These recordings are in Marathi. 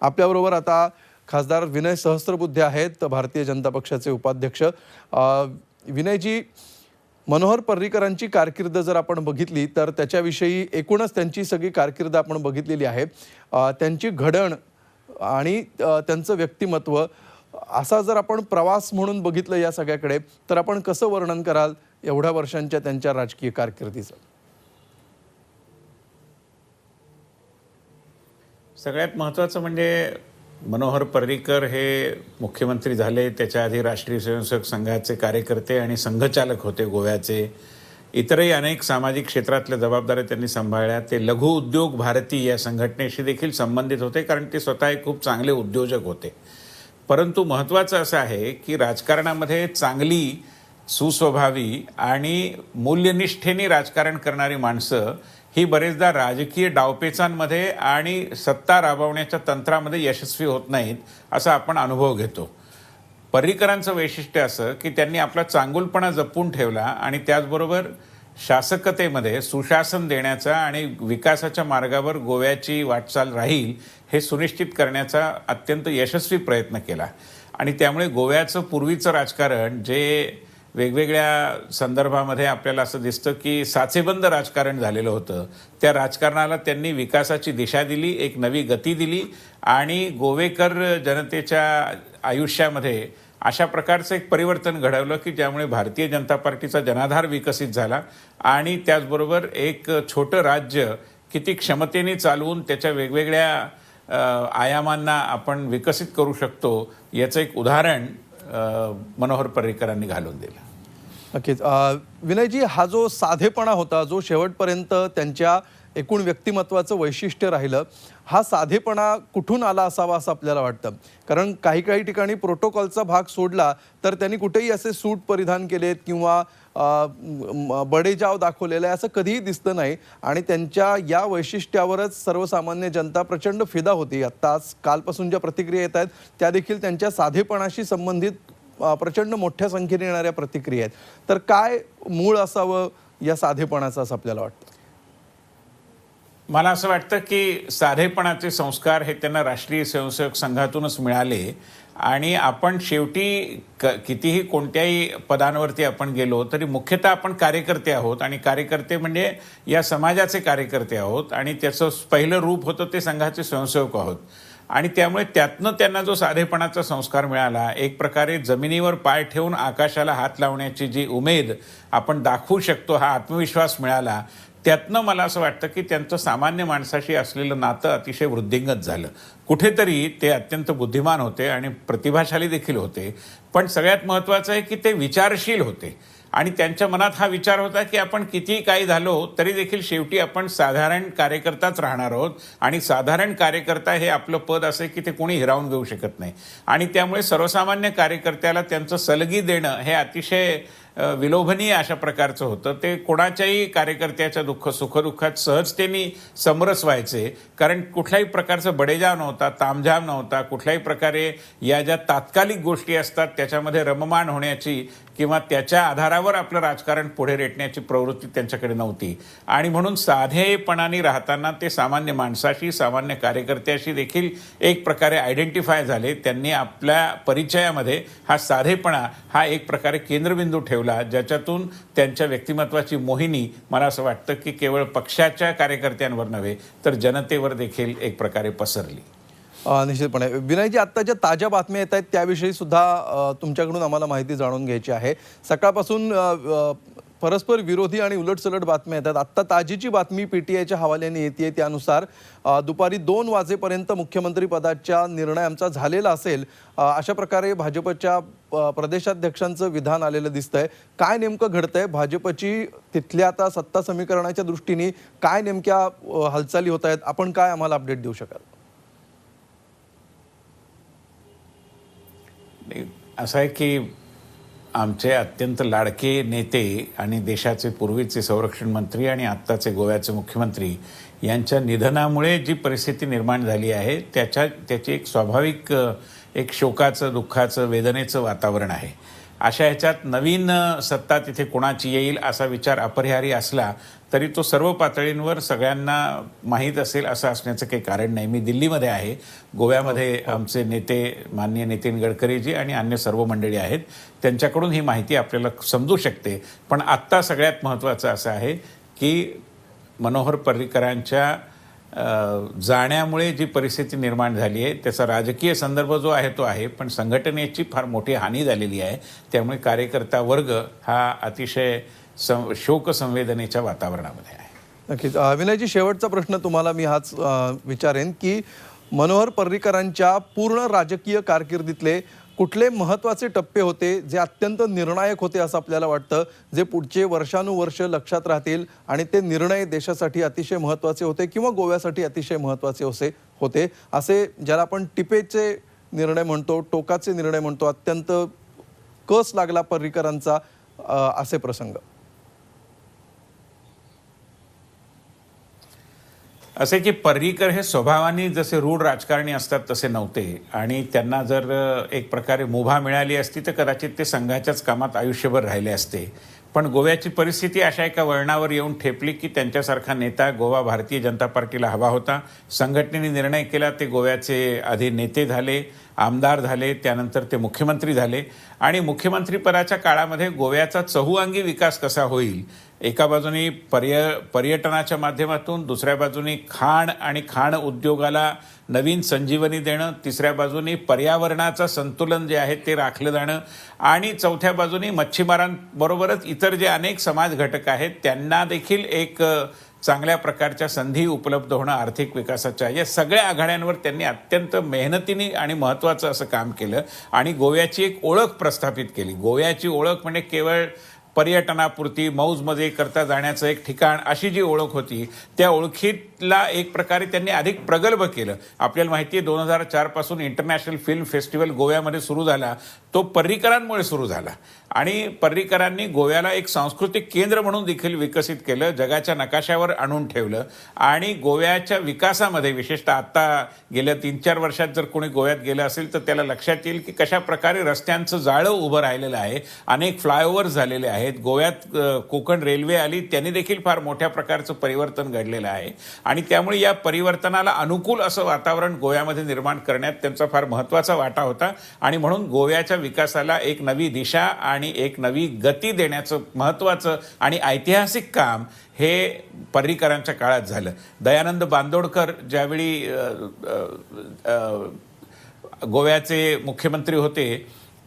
आपल्याबरोबर आता खासदार विनय सहस्त्रबुद्धे आहेत भारतीय जनता पक्षाचे उपाध्यक्ष. विनयजी मनोहर पर्रीकरांची कारकीर्द जर आपण बघितली तर त्याच्याविषयी एकूणच त्यांची सगळी कारकीर्द आपण बघितलेली आहे. त्यांची घडण आणि त्यांचं व्यक्तिमत्व असा जर आपण प्रवास म्हणून बघितलं या सगळ्याकडे तर आपण कसं वर्णन कराल एवढ्या वर्षांच्या त्यांच्या राजकीय कारकिर्दीचं? सगळ्यात महत्त्वाचं म्हणजे मनोहर पर्रीकर हे मुख्यमंत्री झाले. त्याच्या आधी राष्ट्रीय स्वयंसेवक संघाचे कार्यकर्ते आणि संघचालक होते गोव्याचे. इतरही अनेक सामाजिक क्षेत्रातल्या जबाबदाऱ्या त्यांनी सांभाळल्या. ते लघु उद्योग भारती या संघटनेशी देखील संबंधित होते कारण ते स्वतः एक खूप चांगले उद्योजक होते. परंतु महत्त्वाचं असं आहे की राजकारणामध्ये चांगली सुस्वभावी आणि मूल्यनिष्ठेने राजकारण करणारी माणसं ही बरेचदा राजकीय डावपेचांमध्ये आणि सत्ता राबवण्याच्या तंत्रामध्ये यशस्वी होत नाहीत असा आपण अनुभव घेतो. पर्रीकरांचं वैशिष्ट्य असं की त्यांनी आपला चांगुलपणा जपून ठेवला आणि त्याचबरोबर शासकतेमध्ये सुशासन देण्याचा आणि विकासाच्या मार्गावर गोव्याची वाटचाल राहील हे सुनिश्चित करण्याचा अत्यंत यशस्वी प्रयत्न केला. आणि त्यामुळे गोव्याचं पूर्वीचं राजकारण जे वेगवेगळ्या संदर्भामध्ये आपल्याला असं दिसतं की साचेबंद राजकारण झालेलं होतं. त्या राजकारणाला त्यांनी विकासाची दिशा दिली एक नवी गती दिली आणि गोवेकर जनतेच्या आयुष्यामध्ये अशा प्रकारचं एक परिवर्तन घडवलं की ज्यामुळे भारतीय जनता पार्टीचा जनाधार विकसित झाला आणि त्याचबरोबर एक छोटं राज्य किती क्षमतेने चालवून त्याच्या वेगवेगळ्या आयामांना आपण विकसित करू शकतो याचं एक उदाहरण मनोहर पर्रिकरांनी घालून दिलं. नक्कीच. विनयजी हा जो साधेपणा होता जो शेवटपर्यंत त्यांच्या एकूण व्यक्तिमत्वाचं वैशिष्ट्य राहिलं हा साधेपणा कुठून आला असावा असं आपल्याला वाटतं? कारण काही काही ठिकाणी प्रोटोकॉलचा भाग सोडला तर त्यांनी कुठेही असे सूट परिधान केलेत किंवा बडेजाव दाखवलेलं आहे असं कधीही दिसतं नाही. आणि त्यांच्या या वैशिष्ट्यावरच सर्वसामान्य जनता प्रचंड फिदा होती. आत्ता कालपासून ज्या प्रतिक्रिया येत आहेत त्या देखील त्यांच्या साधेपणाशी संबंधित प्रचंड मोठ्या संख्येने येणाऱ्या प्रतिक्रिया आहेत. तर काय मूळ असावं या साधेपणाचं असं आपल्याला वाटतं? मला असं वाटतं की साधेपणाचे संस्कार हे त्यांना राष्ट्रीय स्वयंसेवक संघातूनच मिळाले. आणि आपण शेवटी क कितीही कोणत्याही पदांवरती आपण गेलो तरी मुख्यतः आपण कार्यकर्ते आहोत. आणि कार्यकर्ते म्हणजे या समाजाचे कार्यकर्ते आहोत. आणि त्याचं पहिलं रूप होतं ते संघाचे स्वयंसेवक आहोत. आणि त्यामुळे त्यातनं त्यांना जो साधेपणाचा संस्कार मिळाला एक प्रकारे जमिनीवर पाय ठेवून आकाशाला हात लावण्याची जी उमेद आपण दाखवू शकतो हा आत्मविश्वास मिळाला त्यातनं मला असं वाटतं की त्यांचं सामान्य माणसाशी असलेलं नातं अतिशय वृद्धिंगत झालं. कुठेतरी ते अत्यंत बुद्धिमान होते आणि प्रतिभाशाली देखील होते. पण सगळ्यात महत्त्वाचं आहे की ते विचारशील होते. आणि त्यांच्या मनात हा विचार होता की आपण कितीही काही झालो तरी देखील शेवटी आपण साधारण कार्यकर्ताच राहणार आहोत. आणि साधारण कार्यकर्ता हे आपलं पद असे की ते कोणी हिरावून घेऊ शकत नाही. आणि त्यामुळे सर्वसामान्य कार्यकर्त्याला त्यांचं सलगी देणं हे अतिशय विलोभनीय अशा प्रकारचं होतं. ते कोणाच्याही कार्यकर्त्याच्या दुःख सुखदुःखात सहजतेने समरस व्हायचे. कारण कुठल्याही प्रकारचं बडेजाव नव्हता तामझाम नव्हता. कुठल्याही प्रकारे या ज्या तात्कालिक गोष्टी असतात त्याच्यामध्ये रममाण होण्याची किंवा त्याच्या आधारावर आपलं राजकारण पुढे रेटण्याची प्रवृत्ती त्यांच्याकडे नव्हती. आणि म्हणून साधेपणाने राहताना ते सामान्य माणसाशी सामान्य कार्यकर्त्याशी देखील एक प्रकारे आयडेंटिफाय झाले. त्यांनी आपल्या परिचयामध्ये हा साधेपणा हा एक प्रकारे केंद्रबिंदू ठेवला. ज्याच्यातून त्यांच्या व्यक्तिमत्वाची मोहिनी मला असं वाटतं की केवळ पक्षाच्या कार्यकर्त्यांवर नव्हे तर जनतेवर देखील एक प्रकारे पसरली. निश्चितपणे. विनयजी आत्ता ज्या ताज्या बातम्या येत आहेत त्याविषयी सुद्धा तुमच्याकडून आम्हाला माहिती जाणून घ्यायची आहे. सकाळपासून परस्पर विरोधी आणि उलटसलट बातम्या येतात. आत्ता ताजीची बातमी पीटीआयच्या हवाल्याने येते त्यानुसार. दुपारी दोन वाजेपर्यंत मुख्यमंत्री पदाच्या निर्णय आमचा झालेला असेल. अशा प्रकारे भाजपच्या प्रदेशाध्यक्षांचं विधान आलेलं दिसतंय. काय नेमकं घडतंय? भाजपची तिथल्या आता सत्ता समीकरणाच्या दृष्टीने काय नेमक्या हालचाली होत आहेत? आपण काय आम्हाला अपडेट देऊ शकाल? असं आहे की आमचे अत्यंत लाडके नेते आणि देशाचे पूर्वीचे संरक्षण मंत्री आणि आत्ताचे गोव्याचे मुख्यमंत्री यांच्या निधनामुळे जी परिस्थिती निर्माण झाली आहे त्याच्या त्याची एक स्वाभाविक एक शोकाचं दुःखाचं वेदनेचं वातावरण आहे. अशा ह्याच्यात नवीन सत्ता तिथे कोणाची येईल असा विचार अपरिहार्य असला तरी तो सर्व पातळींवर सगळ्यांना माहीत असेल असं असण्याचं काही कारण नाही. मी दिल्लीमध्ये आहे. गोव्यामध्ये आमचे नेते माननीय नितीन गडकरीजी आणि अन्य सर्व मंडळी आहेत. त्यांच्याकडून ही माहिती आपल्याला समजू शकते. पण आत्ता सगळ्यात महत्त्वाचं असं आहे की मनोहर पर्रिकरांच्या जाण्यामुळे जी परिस्थिती निर्माण झाली आहे त्याचा राजकीय संदर्भ जो आहे तो आहे. पण संघटनेची फार मोठी हानी झालेली आहे. त्यामुळे कार्यकर्ता वर्ग हा अतिशय सं शोकसंवेदनेच्या वातावरणामध्ये आहे. नक्कीच. अविनयजी शेवटचा प्रश्न तुम्हाला मी हाच विचारेन की मनोहर पर्रिकरांच्या पूर्ण राजकीय कारकिर्दीतले कुठले महत्त्वाचे टप्पे होते जे अत्यंत निर्णायक होते असं आपल्याला वाटतं जे पुढचे वर्षानुवर्ष लक्षात राहतील आणि ते निर्णय देशासाठी अतिशय महत्त्वाचे होते किंवा गोव्यासाठी अतिशय महत्त्वाचे असे होते? असे ज्याला आपण टिपेचे निर्णय म्हणतो टोकाचे निर्णय म्हणतो अत्यंत कस लागला पर्रिकरांचा असे प्रसंग? असे की पर्रीकर हे स्वभावाने जसे रूढ राजकारणी असतात तसे नव्हते. आणि त्यांना जर एक प्रकारे मुभा मिळाली असती तर कदाचित ते संघाच्याच कामात आयुष्यभर राहिले असते. पण गोव्याची परिस्थिती अशा एका वळणावर येऊन ठेपली की त्यांच्यासारखा नेता गोवा भारतीय जनता पार्टीला हवा होता. संघटनेने निर्णय केला ते गोव्याचे आधी नेते झाले. आमदार झाले त्यानंतर ते मुख्यमंत्री झाले. आणि मुख्यमंत्रीपदाच्या काळामध्ये गोव्याचा चहूअंगी विकास कसा होईल? एका बाजूने पर्य पर्यटनाच्या माध्यमातून दुसऱ्या बाजूनी खाण आणि खाण उद्योगाला नवीन संजीवनी देणं तिसऱ्या बाजूनी पर्यावरणाचं संतुलन जे आहे ते राखलं जाणं आणि चौथ्या बाजूने मच्छीमारांबरोबरच इतर जे अनेक समाज घटक आहेत त्यांना देखील एक चांगल्या प्रकारच्या संधी उपलब्ध होणं आर्थिक विकासाच्या या सगळ्या आघाड्यांवर त्यांनी अत्यंत मेहनतीने आणि महत्त्वाचं असं काम केलं. आणि गोव्याची एक ओळख प्रस्थापित केली. गोव्याची ओळख म्हणजे केवळ पर्यटनापुरती मौजमध्ये करता जाण्याचं एक ठिकाण अशी जी ओळख होती त्या ओळखीतला एक प्रकारे त्यांनी अधिक प्रगल्भ केलं. आपल्याला माहिती आहे दोन हजार चारपासून इंटरनॅशनल फिल्म फेस्टिवल गोव्यामध्ये सुरू झाला. तो पर्रीकरांमुळे सुरू झाला. आणि पर्रीकरांनी गोव्याला एक सांस्कृतिक केंद्र म्हणून देखील विकसित केलं जगाच्या नकाशावर आणून ठेवलं. आणि गोव्याच्या विकासामध्ये विशेषतः आत्ता गेल्या तीन चार वर्षात जर कोणी गोव्यात गेलं असेल तर त्याला लक्षात येईल की कशा प्रकारे रस्त्यांचं जाळं उभं राहिलेलं आहे. अनेक फ्लायओव्हर्स झालेले आहेत. गोव्यात कोकण रेल्वे आली त्यांनी देखील फार मोठ्या प्रकारचं परिवर्तन घडलेलं आहे. आणि त्यामुळे या परिवर्तनाला अनुकूल असं वातावरण गोव्यामध्ये निर्माण करण्यात त्यांचा फार महत्त्वाचा वाटा होता. आणि म्हणून गोव्याच्या विकासाला एक नवी दिशा आणि एक नवी गती देण्याचं महत्त्वाचं आणि ऐतिहासिक काम हे पर्रीकरांच्या काळात झालं. दयानंद बांदोडकर ज्यावेळी गोव्याचे मुख्यमंत्री होते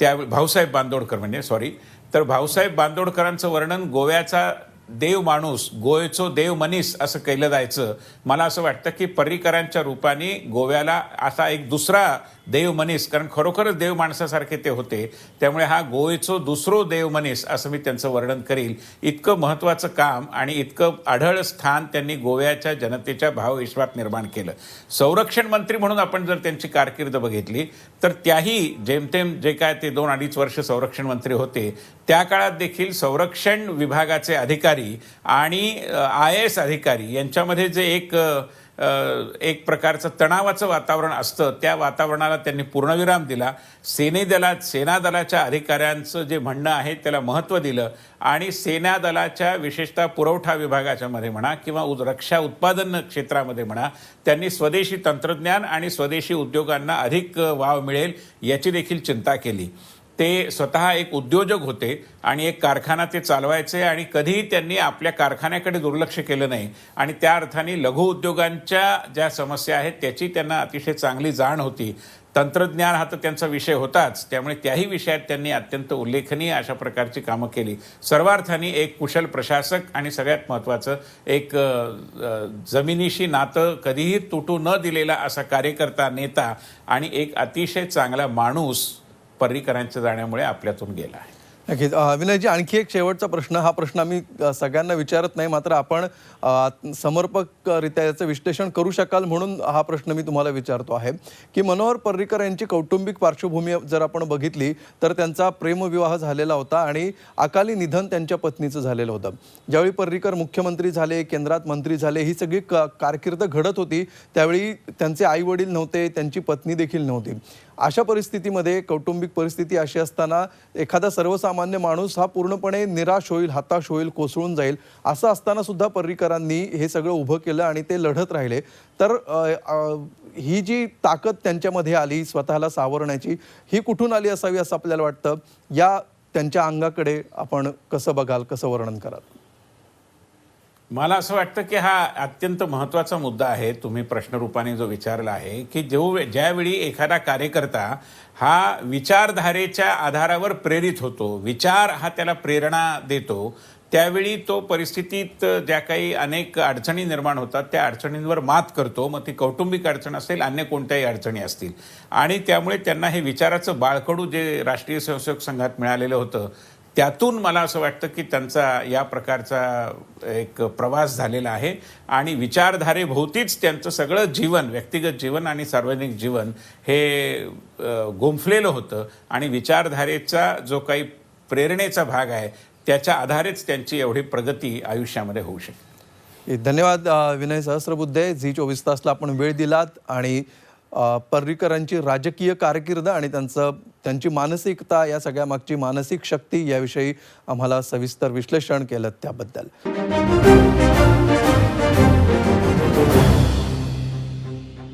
त्या भाऊसाहेब बांदोडकर म्हणजे सॉरी तर भाऊसाहेब बांदोडकरांचं वर्णन गोव्याचा देव माणूस गोयचो देव मनीस असं केलं जायचं. मला असं वाटतं की पर्रीकरांच्या रूपाने गोव्याला असा एक दुसरा देव मनीस कारण खरोखरच देव माणसासारखे ते होते त्यामुळे हा गोवेचो दुसरो देव मनीस असं मी त्यांचं वर्णन करील. इतकं महत्त्वाचं काम आणि इतकं आढळ स्थान त्यांनी गोव्याच्या जनतेच्या भावविश्वात निर्माण केलं. संरक्षण मंत्री म्हणून आपण जर त्यांची कारकीर्द बघितली तर त्याही जेमतेम जे काय ते दोन अडीच वर्ष संरक्षण मंत्री होते त्या काळात देखील संरक्षण विभागाचे अधिकारी आणि आय एस अधिकारी यांच्यामध्ये जे एक एक प्रकारचं तणावाचं वातावरण असतं. त्या वातावरणाला त्यांनी पूर्णविराम दिला. सेनेदला सेनादलाच्या अधिकाऱ्यांचं जे म्हणणं आहे त्याला महत्त्व दिलं. आणि सेनादलाच्या विशेषतः पुरवठा विभागाच्या मध्ये म्हणा किंवा उद- रक्षा उत्पादन क्षेत्रामध्ये म्हणा त्यांनी स्वदेशी तंत्रज्ञान आणि स्वदेशी उद्योगांना अधिक वाव मिळेल याची देखील चिंता केली. ते स्वतः एक उद्योजक होते आणि एक कारखाना ते चालवायचे आणि कधीही त्यांनी आपल्या कारखान्याकडे दुर्लक्ष केलं नाही. आणि त्या अर्थाने लघु उद्योगांच्या ज्या समस्या आहेत त्याची त्यांना अतिशय चांगली जाण होती. तंत्रज्ञान हा तर त्यांचा विषय होताच. त्यामुळे त्याही विषयात त्यांनी अत्यंत उल्लेखनीय अशा प्रकारची कामं केली. सर्वार्थाने एक कुशल प्रशासक आणि सगळ्यात महत्त्वाचं एक जमिनीशी नातं कधीही तुटू न दिलेला असा कार्यकर्ता नेता आणि एक अतिशय चांगला माणूस पर्रीकरांच्या जाण्यामुळे आपल्यातून गेला आहे. नक्कीच. विनयजी आणखी एक शेवटचा प्रश्न हा प्रश्न आम्ही सगळ्यांना विचारत नाही मात्र आपण समर्पकरित्या याचं विश्लेषण करू शकाल म्हणून हा प्रश्न मी तुम्हाला विचारतो आहे. की मनोहर पर्रिकर यांची कौटुंबिक पार्श्वभूमी जर आपण बघितली तर त्यांचा प्रेमविवाह झालेला होता आणि अकाली निधन त्यांच्या पत्नीचं झालेलं होतं. ज्यावेळी पर्रिकर मुख्यमंत्री झाले केंद्रात मंत्री झाले ही सगळी क कारकीर्द घडत होती त्यावेळी त्यांचे आई वडील नव्हते त्यांची पत्नी देखील नव्हती. अशा परिस्थितीमध्ये कौटुंबिक परिस्थिती अशी असताना एखादा सर्वसामान्य माणूस हा पूर्णपणे निराश होईल हताश होईल कोसळून जाईल असं असताना सुद्धा पर्रिकरांनी हे सगळं उभं केलं आणि ते लढत राहिले. तर ही जी ताकद त्यांच्यामध्ये आली स्वतःला सावरण्याची ही कुठून आली असावी असं आपल्याला वाटतं? या त्यांच्या अंगाकडे आपण कसं बघाल कसं वर्णन कराल? मला असं वाटतं की हा अत्यंत महत्त्वाचा मुद्दा आहे. तुम्ही प्रश्नरूपाने जो विचारला आहे की जो ज्यावेळी एखादा कार्यकर्ता हा विचारधारेच्या आधारावर प्रेरित होतो विचार हा त्याला प्रेरणा देतो त्यावेळी तो परिस्थितीत ज्या काही अनेक अडचणी निर्माण होतात त्या अडचणींवर मात करतो. मग ती कौटुंबिक अडचण असेल अन्य कोणत्याही अडचणी असतील. आणि त्यामुळे त्यांना हे विचाराचं बाळकडू जे राष्ट्रीय स्वयंसेवक संघात मिळालेलं होतं त्यातून मला असं वाटतं की त्यांचा या प्रकारचा एक प्रवास झालेला आहे. आणि विचारधारेभोवतीच त्यांचं सगळं जीवन व्यक्तिगत जीवन आणि सार्वजनिक जीवन हे गुंफलेलं होतं. आणि विचारधारेचा जो काही प्रेरणेचा भाग आहे त्याच्या आधारेच त्यांची एवढी प्रगती आयुष्यामध्ये होऊ शकते. धन्यवाद विनय सहस्रबुद्धे. झी चोवीस तासला आपण वेळ दिलात आणि पर्रिकरांची पर्रीकरांची राजकीय कारकीर्द आणि त्यांचं त्यांची मानसिकता या सगळ्या मागची मानसिक शक्ती याविषयी आम्हाला सविस्तर विश्लेषण केलं त्याबद्दल.